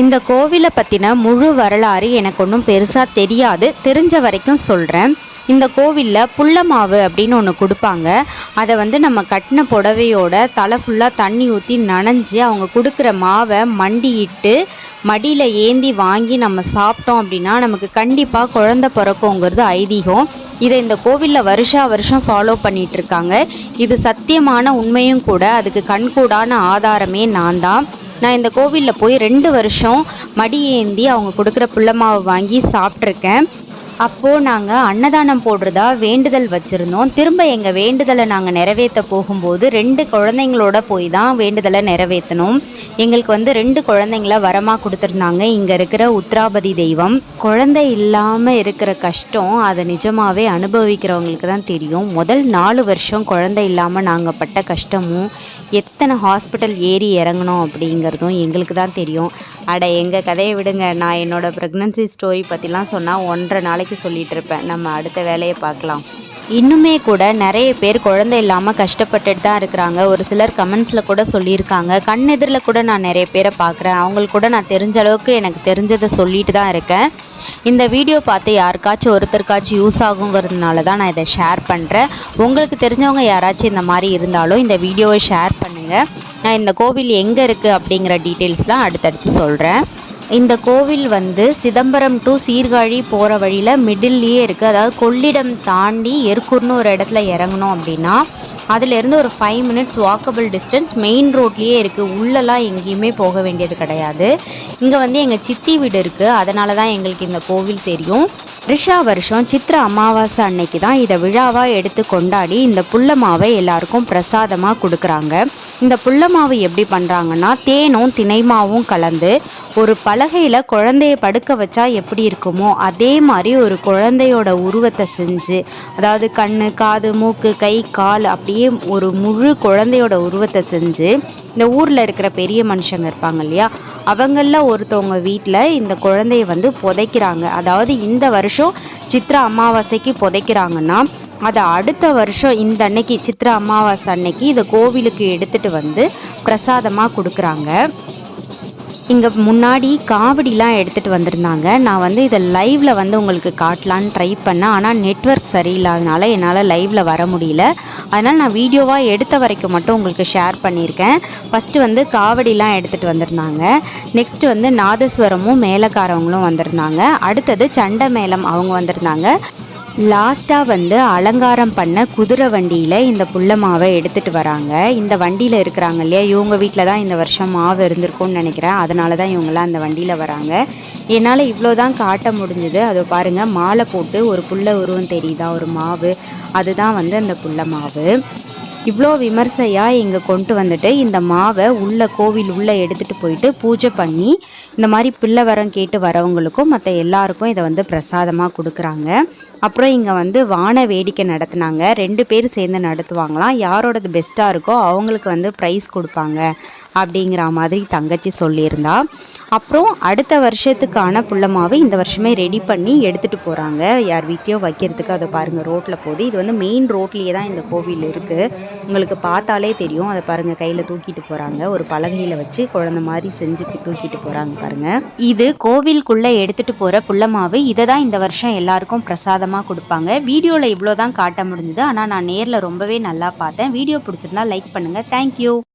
இந்த கோவிலை பற்றின முழு வரலாறு எனக்கு ஒன்றும் பெருசாக தெரியாது. தெரிஞ்ச வரைக்கும் சொல்கிறேன் இந்த கோவிலில் புள்ளமாவு அப்படின்னு ஒன்று கொடுப்பாங்க. அதை வந்து நம்ம கட்டின புடவையோட தலை ஃபுல்லாக தண்ணி ஊற்றி நனைஞ்சு அவங்க கொடுக்குற மாவை மண்டியிட்டு மடியில் ஏந்தி வாங்கி நம்ம சாப்பிட்டோம் அப்படின்னா நமக்கு கண்டிப்பாக குழந்த பிறக்குங்கிறது ஐதீகம். இதை இந்த கோவிலில் வருஷா வருஷம் ஃபாலோ பண்ணிகிட்ருக்காங்க இருக்காங்க. இது சத்தியமான உண்மையும் கூட அதுக்கு கண்கூடான ஆதாரமே நான் தான். நான் இந்த கோவிலில் போய் ரெண்டு வருஷம் மடி ஏந்தி அவங்க கொடுக்குற புள்ளமாவை வாங்கி சாப்பிட்ருக்கேன். அப்போது நாங்கள் அன்னதானம் போடுறதா வேண்டுதல் வச்சுருந்தோம். திரும்ப எங்கள் வேண்டுதலை நாங்கள் நிறைவேற்ற போகும்போது ரெண்டு குழந்தைங்களோட போய் தான் வேண்டுதலை நிறைவேற்றணும். எங்களுக்கு வந்து ரெண்டு குழந்தைங்கள வரமாக கொடுத்துருந்தாங்க. இங்கே இருக்கிற உத்ராபதி தெய்வம். குழந்தை இல்லாமல் இருக்கிற கஷ்டம் அதை நிஜமாகவே அனுபவிக்கிறவங்களுக்கு தான் தெரியும். முதல் நாலு வருஷம் குழந்தை இல்லாமல் நாங்கள் பட்ட கஷ்டமும் எத்தனை ஹாஸ்பிட்டல் ஏறி இறங்கணும் அப்படிங்கிறதும் எங்களுக்கு தான் தெரியும். அட எங்கள் கதையை விடுங்க. நான் என்னோடய ப்ரெக்னன்சி ஸ்டோரி பற்றிலாம் சொன்னால் ஒன்றரை நாளைக்கு சொல்லிகிட்டு இருப்பேன். நம்ம அடுத்த வேலையை பார்க்கலாம். இன்னுமே கூட நிறைய பேர் குழந்தை இல்லாமல் கஷ்டப்பட்டுட்டு தான் இருக்கிறாங்க. ஒரு சிலர் கமெண்ட்ஸில் கூட சொல்லியிருக்காங்க. கண் எதிரில் கூட நான் நிறைய பேரை பார்க்குறேன். அவங்களுக்கு கூட நான் தெரிஞ்ச அளவுக்கு எனக்கு தெரிஞ்சதை சொல்லிட்டு தான் இருக்கேன். இந்த வீடியோ பார்த்து யாருக்காச்சும் ஒருத்தருக்காச்சும் யூஸ் ஆகுங்கிறதுனால தான் நான் இதை ஷேர் பண்ணுறேன் உங்களுக்கு தெரிஞ்சவங்க யாராச்சும் இந்த மாதிரி இருந்தாலும் இந்த வீடியோவை ஷேர் பண்ணுங்கள் நான் இந்த கோவில் எங்கே இருக்குது அப்படிங்கிற டீட்டெயில்ஸ்லாம் அடுத்தடுத்து சொல்கிறேன் இந்த கோவில் வந்து சிதம்பரம் டு சீர்காழி போகிற வழியில் மிடில்லையே இருக்குது அதாவது கொள்ளிடம் தாண்டி எருக்கூர்னு ஒரு இடத்துல இறங்கணும் அப்படின்னா அதுலேருந்து ஒரு five minutes walkable distance main ரோட்லேயே இருக்குது உள்ளெல்லாம் எங்கேயுமே போக வேண்டியது கிடையாது. இங்கே வந்து எங்கள் சித்தி வீடு இருக்குது அதனால தான் எங்களுக்கு இந்த கோவில் தெரியும். ரிஷா வருஷம் சித்திர அமாவாசை அன்னைக்கு தான் இதை விழாவாக எடுத்து கொண்டாடி இந்த புள்ள மாவை எல்லாருக்கும் பிரசாதமாக கொடுக்குறாங்க. இந்த புள்ள மாவு எப்படி பண்ணுறாங்கன்னா தேனும் தினைமாவும் கலந்து ஒரு பலகையில் குழந்தைய படுக்க வச்சா எப்படி இருக்குமோ அதே மாதிரி ஒரு குழந்தையோட உருவத்தை செஞ்சு அதாவது கண் காது மூக்கு கை கால் அப்படியே ஒரு முழு குழந்தையோட உருவத்தை செஞ்சு இந்த ஊரில் இருக்கிற பெரிய மனுஷங்க இருப்பாங்க இல்லையா அவங்களில் ஒருத்தவங்க வீட்டில் இந்த குழந்தைய வந்து புதைக்கிறாங்க. அதாவது இந்த வருஷம் சித்ரா அமாவாசைக்கு புதைக்கிறாங்கன்னா அதை அடுத்த வருஷம் இந்த அன்னைக்கு சித்ரா அமாவாசை அன்னைக்கு இதை கோவிலுக்கு எடுத்துகிட்டு வந்து பிரசாதமாக கொடுக்குறாங்க. இங்கே முன்னாடி காவடிலாம் எடுத்துகிட்டு வந்திருந்தாங்க. நான் வந்து இதை லைவில் வந்து உங்களுக்கு காட்டலான்னு ட்ரை பண்ணேன். ஆனால் நெட்ஒர்க் சரியில்லாதனால என்னால் லைவில் வர முடியல. அதனால் நான் வீடியோவாக எடுத்த வரைக்கும் மட்டும் உங்களுக்கு ஷேர் பண்ணியிருக்கேன். ஃபஸ்ட்டு வந்து காவடிலாம் எடுத்துகிட்டு வந்திருந்தாங்க. நெக்ஸ்ட்டு வந்து நாதஸ்வரமும் மேலக்காரவங்களும் வந்திருந்தாங்க. அடுத்தது சண்டை மேளம் அவங்க வந்திருந்தாங்க. லாஸ்ட்டாக வந்து அலங்காரம் பண்ண குதிரை வண்டியில் இந்த புள்ள மாவை எடுத்துகிட்டு வராங்க. இந்த வண்டியில் இருக்கிறாங்க இல்லையா? இவங்க வீட்டில் தான் இந்த வருஷம் மாவு இருந்திருக்கும்னு நினைக்கிறேன். அதனால தான் இவங்கெல்லாம் அந்த வண்டியில் வராங்க. என்னால் இவ்வளோ தான் காட்ட முடிஞ்சுது. அதை பாருங்கள் மாலை போட்டு ஒரு புள்ள உருவம் தெரியுதா? ஒரு மாவு. அதுதான் வந்து அந்த புள்ள மாவு. இவ்வளோ விமர்சையாக இங்கே கொண்டு வந்துட்டு இந்த மாவை உள்ள கோவில் உள்ளே எடுத்துகிட்டு போயிட்டு பூஜை பண்ணி இந்த மாதிரி பிள்ளை வரம் கேட்டு வரவங்களுக்கும் மற்ற எல்லாருக்கும் இதை வந்து பிரசாதமாக கொடுக்குறாங்க. அப்புறம் இங்கே வந்து வான வேடிக்கை நடத்துனாங்க. ரெண்டு பேர் சேர்ந்து நடத்துவாங்களாம். யாரோடது பெஸ்ட்டாக இருக்கோ அவங்களுக்கு வந்து ப்ரைஸ் கொடுப்பாங்க. அப்படிங்கிற மாதிரி தங்கச்சி சொல்லியிருந்தா. அப்புறம் அடுத்த வருஷத்துக்கான புள்ளமாவை இந்த வருஷமே ரெடி பண்ணி எடுத்துகிட்டு போகிறாங்க யார் வீட்லேயோ வைக்கிறதுக்கு அதை பாருங்கள் ரோட்டில் போகுது இது வந்து மெயின் ரோட்லேயே தான் இந்த கோவில் இருக்குது உங்களுக்கு பார்த்தாலே தெரியும். அதை பாருங்கள் கையில் தூக்கிட்டு போகிறாங்க ஒரு பலகையில் வச்சு குழந்த மாதிரி செஞ்சு தூக்கிட்டு போகிறாங்க பாருங்கள் இது கோவிலுக்குள்ளே எடுத்துகிட்டு போகிற புள்ளமாவு இதை தான் இந்த வருஷம் எல்லாருக்கும் பிரசாதமாக கொடுப்பாங்க. வீடியோவில் இவ்வளோ தான் காட்ட முடிஞ்சுது. ஆனால் நான் நேரில் ரொம்பவே நல்லா பார்த்தேன். வீடியோ பிடிச்சிருந்தா லைக் பண்ணுங்கள் தேங்க்யூ